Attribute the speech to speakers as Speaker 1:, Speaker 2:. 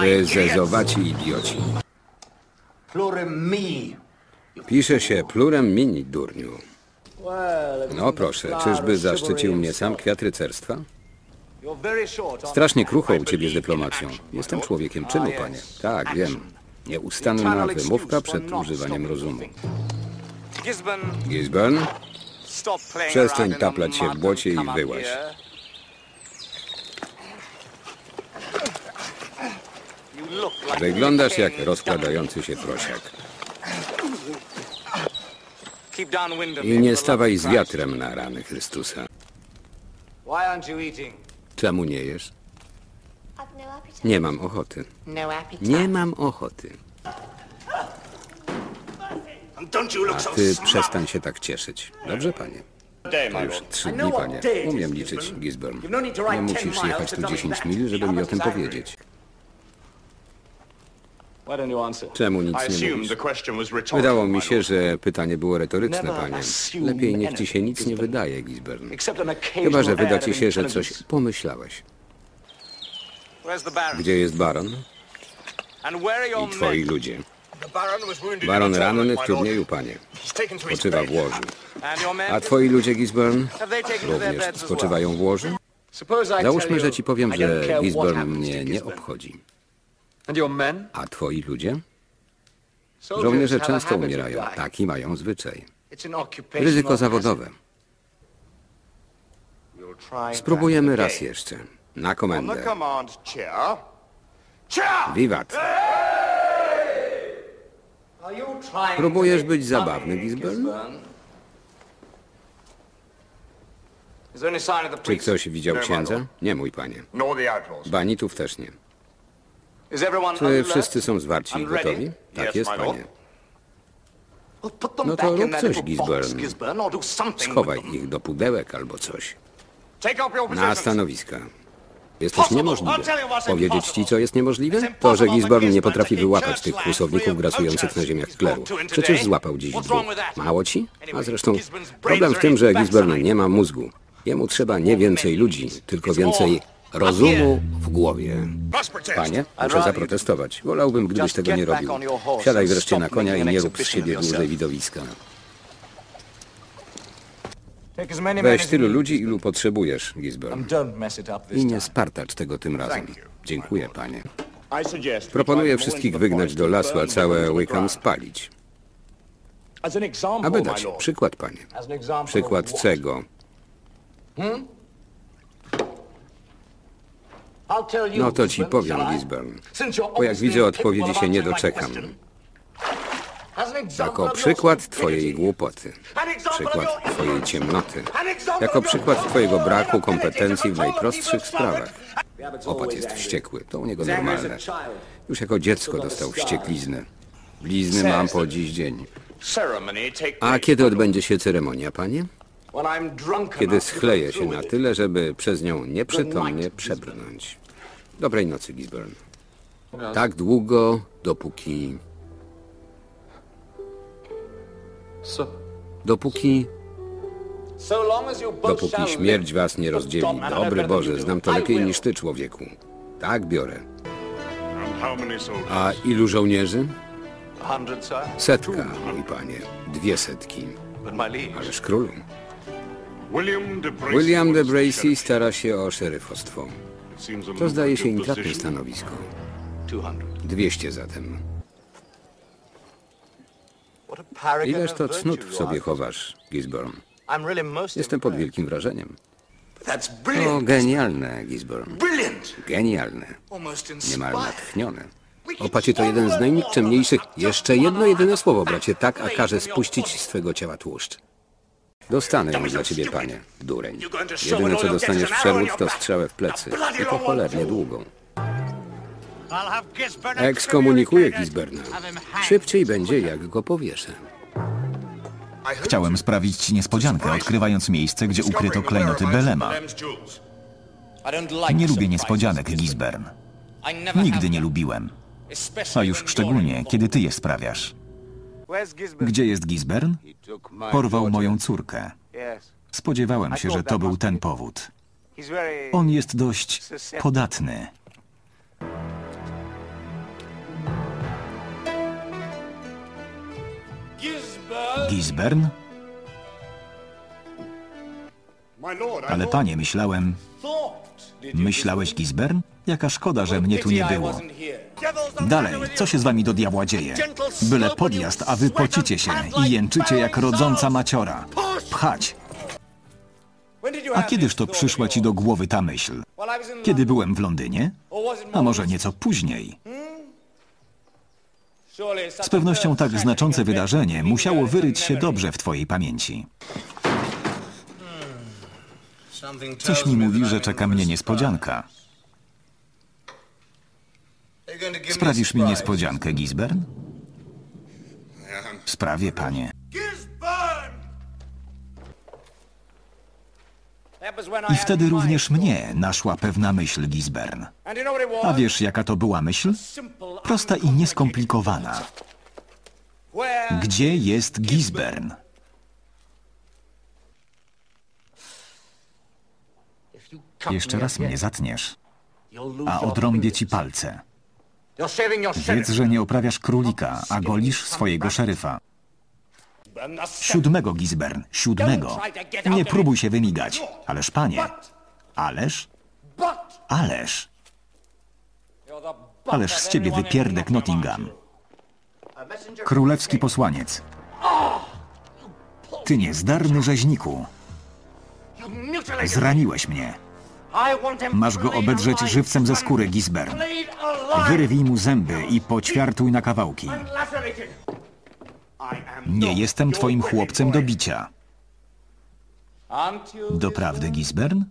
Speaker 1: Wy zezowaci idioci.
Speaker 2: Plurem mi.
Speaker 1: Pisze się plurem mini, durniu. No proszę, czyżby zaszczycił mnie sam kwiat rycerstwa? Strasznie krucho u ciebie z dyplomacją. Jestem człowiekiem czynu, panie. Tak, wiem. Nieustanna wymówka przed używaniem rozumu. Gisborne,
Speaker 3: Przestań taplać się w błocie i wyłaź.
Speaker 1: Wyglądasz jak rozkładający się prosiak. I nie stawaj z wiatrem na rany Chrystusa. Czemu nie jesz? Nie mam ochoty. Nie mam ochoty. A ty przestań się tak cieszyć. Dobrze, panie? To już trzy dni, panie. Umiem liczyć, Gisborne. Nie musisz jechać tu 10 mil, żeby mi o tym powiedzieć. Czemu nic nie mówisz? Wydało mi się, że pytanie było retoryczne, panie. Lepiej niech ci się nic nie wydaje, Gisborne. Chyba, że wyda ci się, że coś pomyślałeś. Gdzie jest baron i twoi ludzie? Baron ranny w turnieju, panie. Spoczywa w łożu. A twoi ludzie, Gisborne, również spoczywają w łożu? Załóżmy, że ci powiem, że Gisborne mnie nie obchodzi. A twoi ludzie? Żołnierze często umierają. Taki mają zwyczaj. Ryzyko zawodowe. Spróbujemy raz jeszcze. Na komendę. Wiwat. Próbujesz być zabawny, Gisborne? Czy ktoś widział księdza? Nie, mój panie. Banitów też nie. Czy wszyscy są zwarci i gotowi? Tak jest, panie. No to rób coś, Gisborne. Schowaj ich do pudełek albo coś. Na stanowiska. Jesteś niemożliwy. Powiedzieć ci, co jest niemożliwe? To, że Gisborne nie potrafi wyłapać tych kłusowników grasujących na ziemiach kleru. Przecież złapał dziś dwóch. Mało ci? A zresztą problem w tym, że Gisborne nie ma mózgu. Jemu trzeba nie więcej ludzi, tylko więcej rozumu w głowie. Panie, muszę zaprotestować. Wolałbym, gdybyś tego nie robił. Siadaj wreszcie na konia i nie rób z siebie dłużej widowiska. Weź tylu ludzi, ilu potrzebujesz, Gisborne. I nie spartacz tego tym razem. Dziękuję, panie. Proponuję wszystkich wygnać do lasu, a całe Wickham spalić. Aby dać przykład, panie. Przykład czego? No to ci powiem, Gisborne. Bo jak widzę, odpowiedzi się nie doczekam. Jako przykład twojej głupoty. Przykład twojej ciemnoty. Jako przykład twojego braku kompetencji w najprostszych sprawach. Opat jest wściekły. To u niego normalne. Już jako dziecko dostał wściekliznę. Blizny mam po dziś dzień. A kiedy odbędzie się ceremonia, panie? Kiedy schleję się na tyle, żeby przez nią nieprzytomnie przebrnąć. Dobrej nocy, Gisborne. Tak długo, dopóki... Dopóki... Dopóki śmierć was nie rozdzieli. Dobry Boże, znam to lepiej niż ty, człowieku. Tak, biorę. A ilu żołnierzy? Setka, mój panie. Dwie setki. Ależ królu. William de Bracy stara się o szeryfostwo. To zdaje się intratne stanowisko. 200 zatem. Ileż to cnót w sobie chowasz, Gisborne? Jestem pod wielkim wrażeniem. To genialne, Gisborne. Genialne. Niemal natchnione. Opacie to jeden z najnikczemniejszych. Jeszcze jedno jedyne słowo, bracie, tak, a każe spuścić z twego ciała tłuszcz. Dostanę ją dla ciebie, panie, dureń. Jedyne, co dostaniesz w przewód, to strzałę w plecy. I to cholernie długą. Ekskomunikuję Gisberna. Szybciej będzie, jak go powieszę.
Speaker 4: Chciałem sprawić ci niespodziankę, odkrywając miejsce, gdzie ukryto klejnoty Belema. Nie lubię niespodzianek, Gisbern. Nigdy nie lubiłem. A już szczególnie, kiedy ty je sprawiasz. Gdzie jest Gisbern? Porwał moją córkę. Spodziewałem się, że to był ten powód. On jest dość podatny. Gisbern? Ale panie, myślałem... Myślałeś, Gisbern? Jaka szkoda, że mnie tu nie było. Dalej, co się z wami do diabła dzieje? Byle podjazd, a wy pocicie się i jęczycie jak rodząca maciora. Pchać! A kiedyż to przyszła ci do głowy ta myśl? Kiedy byłem w Londynie? A może nieco później? Z pewnością tak znaczące wydarzenie musiało wyryć się dobrze w twojej pamięci. Coś mi mówi, że czeka mnie niespodzianka. Sprawisz mi niespodziankę, Gisbern? Sprawię, panie. I wtedy również mnie naszła pewna myśl, Gisbern. A wiesz, jaka to była myśl? Prosta i nieskomplikowana. Gdzie jest Gisbern? Jeszcze raz mnie zatniesz, a odrąbię ci palce. Wiedz, że nie oprawiasz królika, a golisz swojego szeryfa. Siódmego, Gisbern, siódmego. Nie próbuj się wymigać. Ależ panie, ależ, ależ, ależ z ciebie wypierdek Nottingham. Królewski posłaniec. Ty niezdarny rzeźniku. Zraniłeś mnie. Masz go obedrzeć żywcem ze skóry, Gisbern. Wyrwij mu zęby i poćwiartuj na kawałki. Nie jestem twoim chłopcem do bicia. Doprawdy, Gisbern?